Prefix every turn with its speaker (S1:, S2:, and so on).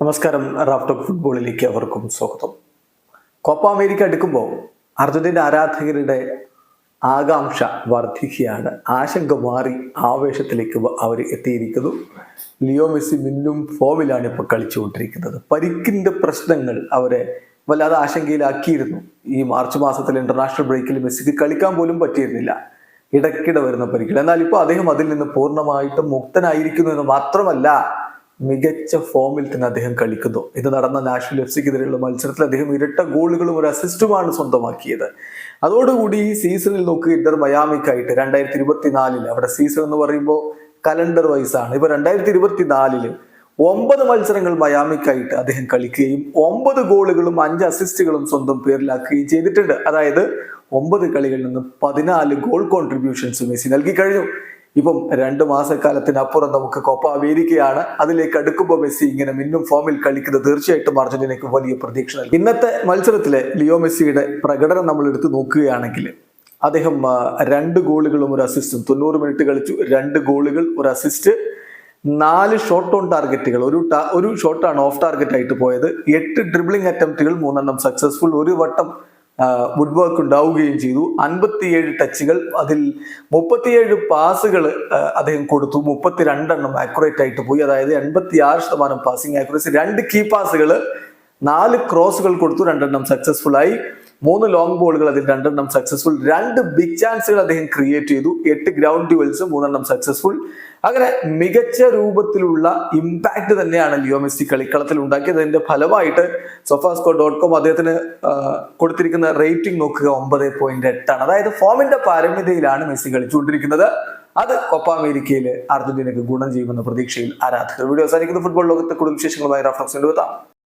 S1: നമസ്കാരം റാഫ്റ്റോക്ക് ഫുട്ബോളിലേക്ക് അവർക്കും സ്വാഗതം. കോപ്പ അമേരിക്ക എടുക്കുമ്പോൾ അർജന്റീന ആരാധകരുടെ ആകാംക്ഷ വർദ്ധിക്കുകയാണ് ആശങ്ക മാറി ആവേശത്തിലേക്ക് അവർ എത്തിയിരിക്കുന്നു. ലിയോ മെസ്സി മിന്നും ഫോമിലാണ് ഇപ്പോൾ കളിച്ചുകൊണ്ടിരിക്കുന്നത്. പരിക്കിന്റെ പ്രശ്നങ്ങൾ അവരെ വല്ലാതെ ആശങ്കയിലാക്കിയിരുന്നു. ഈ മാർച്ച് മാസത്തിൽ ഇന്റർനാഷണൽ ബ്രേക്കിൽ മെസ്സിക്ക് കളിക്കാൻ പോലും പറ്റിയിരുന്നില്ല. ഇടയ്ക്കിടെ വരുന്ന പരിക്കുകൾ. എന്നാൽ ഇപ്പോൾ അദ്ദേഹം അതിൽ നിന്ന് പൂർണമായിട്ടും മുക്തനായിരിക്കുന്നു എന്ന് മാത്രമല്ല മികച്ച ഫോമിൽ തന്നെ അദ്ദേഹം കളിക്കുന്നു. ഇത് നടന്ന നാഷണൽ എഫ് സിക്കെതിരെയുള്ള മത്സരത്തിൽ അദ്ദേഹം ഇരട്ട ഗോളുകളും ഒരു അസിസ്റ്റുമാണ് സ്വന്തമാക്കിയത്. അതോടുകൂടി ഈ സീസണിൽ നോക്കുക ഇന്റർ മയാമിക്കായിട്ട് രണ്ടായിരത്തി ഇരുപത്തിനാലിൽ അവിടെ സീസൺ എന്ന് പറയുമ്പോൾ കലണ്ടർ വൈസ് ആണ്. ഇപ്പൊ രണ്ടായിരത്തി ഇരുപത്തിനാലിൽ ഒമ്പത് മത്സരങ്ങൾ മയാമിക്കായിട്ട് അദ്ദേഹം കളിക്കുകയും ഒമ്പത് ഗോളുകളും അഞ്ച് അസിസ്റ്റുകളും സ്വന്തം പേരിലാക്കുകയും ചെയ്തിട്ടുണ്ട്. അതായത് ഒമ്പത് കളികളിൽ നിന്ന് പതിനാല് ഗോൾ കോൺട്രിബ്യൂഷൻസ് മെസ്സി നൽകി കഴിഞ്ഞു. ഇപ്പം രണ്ട് മാസക്കാലത്തിനപ്പുറം നമുക്ക് കൊപ്പ അമേരിക്കയാണ്. അതിലേക്ക് അടുക്കുമ്പോൾ മെസ്സി ഇങ്ങനെ മിന്നും ഫോമിൽ കളിക്കുന്നത് തീർച്ചയായിട്ടും അർജന്റീനയ്ക്ക് വലിയ പ്രതീക്ഷ നൽകി. ഇന്നത്തെ മത്സരത്തിലെ ലിയോ മെസ്സിയുടെ പ്രകടനം നമ്മൾ എടുത്തു നോക്കുകയാണെങ്കിൽ അദ്ദേഹം രണ്ട് ഗോളുകളും ഒരു അസിസ്റ്റും തൊണ്ണൂറ് മിനിറ്റ് കളിച്ചു. രണ്ട് ഗോളുകൾ ഒരു അസിസ്റ്റ് നാല് ഷോട്ട് ഓൺ ടാർഗറ്റുകൾ ഒരു ഒരു ഷോട്ടാണ് ഓഫ് ടാർഗറ്റ് ആയിട്ട് പോയത്. എട്ട് ഡ്രിബ്ലിംഗ് അറ്റംപ്റ്റുകൾ മൂന്നെണ്ണം സക്സസ്ഫുൾ ഒരു വട്ടം വുഡ് വർക്ക് ഉണ്ടാവുകയും ചെയ്തു. അൻപത്തിയേഴ് ടച്ചുകൾ അതിൽ മുപ്പത്തിയേഴ് പാസുകൾ അദ്ദേഹം കൊടുത്തു. മുപ്പത്തിരണ്ടെണ്ണം ആക്യുറേറ്റ് ആയിട്ട് പോയി. അതായത് എൺപത്തി ആറ് ശതമാനം പാസിംഗ് ആക്യുറസി രണ്ട് കീ പാസുകൾ നാല് ക്രോസുകൾ കൊടുത്തു. രണ്ടെണ്ണം സക്സസ്ഫുൾ ആയി. മൂന്ന് ലോങ് ബോളുകൾ അതിൽ രണ്ടെണ്ണം സക്സസ്ഫുൾ രണ്ട് ബിഗ് ചാൻസുകൾ അദ്ദേഹം ക്രിയേറ്റ് ചെയ്തു. എട്ട് ഗ്രൗണ്ട് ഡ്യുവൽസ് മൂന്നെണ്ണം സക്സസ്ഫുൾ അങ്ങനെ മികച്ച രൂപത്തിലുള്ള ഇമ്പാക്ട് തന്നെയാണ് ലിയോ മെസ്സി കളിക്കളത്തിൽ ഉണ്ടാക്കിയത്. അതിന്റെ ഫലമായിട്ട് സൊഫാസ്കോ ഡോട്ട് കോം അദ്ദേഹത്തിന് കൊടുത്തിരിക്കുന്ന റേറ്റിംഗ് നോക്കുക ഒമ്പത് പോയിന്റ് എട്ടാണ്. അതായത് ഫോമിന്റെ പാരമ്യതയിലാണ് മെസ്സി കളിച്ചുകൊണ്ടിരിക്കുന്നത്. അത് കൊപ്പ അമേരിക്കയിൽ അർജന്റീനയ്ക്ക് ഗുണം ചെയ്യുമെന്ന പ്രതീക്ഷയിൽ ആരാധകർ. വീഡിയോ അവസാനിക്കുന്ന. ഫുട്ബോൾ ലോകത്തെ കൂടുതൽ വിശേഷങ്ങളുമായി റഫറൻസ് കൊണ്ടുവെത്താം.